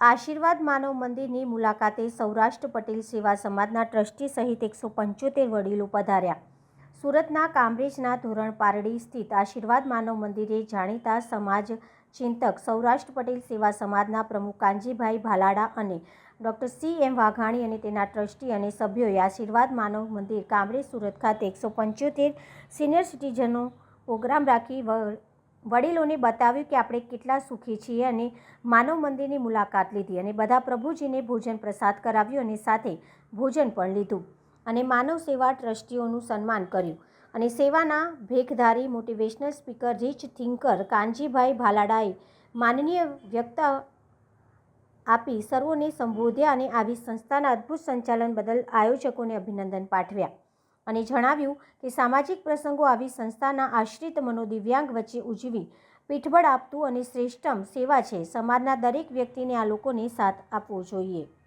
આશીર્વાદ માનવ મંદિરની મુલાકાતે સૌરાષ્ટ્ર પટેલ સેવા સમાજના ટ્રસ્ટી સહિત એકસો પંચોતેર વડીલો પધાર્યા. સુરતના કામરેજના ધોરણ પારડી સ્થિત આશીર્વાદ માનવ મંદિરે જાણીતા સમાજ ચિંતક સૌરાષ્ટ્ર પટેલ સેવા સમાજના પ્રમુખ કાનજીભાઈ ભાલાડા અને ડૉક્ટર સી એમ વાઘાણી અને તેના ટ્રસ્ટી અને સભ્યોએ આશીર્વાદ માનવ મંદિર કામરેજ સુરત ખાતે એકસો પંચોતેર સિનિયર સિટીઝનો પ્રોગ્રામ રાખી વડીલોને બતાવ્યું કે આપણે કેટલા સુખી છીએ અને માનવ મંદિરની મુલાકાત લીધી અને બધા પ્રભુજીને ભોજન પ્રસાદ કરાવ્યું અને સાથે ભોજન પણ લીધું. અને માનવ સેવા ટ્રસ્ટીઓનું સન્માન કર્યું. અને સેવાના ભેખધારી motivational speaker rich thinker Kanjibhai ભાલાડાએ માનનીય વ્યક્ત આપી સર્વોને સંબોધ્યા અને આવી સંસ્થાના અદ્ભુત સંચાલન બદલ આયોજકોને અભિનંદન પાઠવ્યા. અને જણાવ્યું કે સામાજિક પ્રસંગો આવી સંસ્થાના આશ્રિત મનોદિવ્યાંગ વચ્ચે ઉજવી, પીઠબળ આપતું અને શ્રેષ્ઠમ સેવા છે. સમાજના દરેક વ્યક્તિને આ લોકોને સાથ આપવો જોઈએ.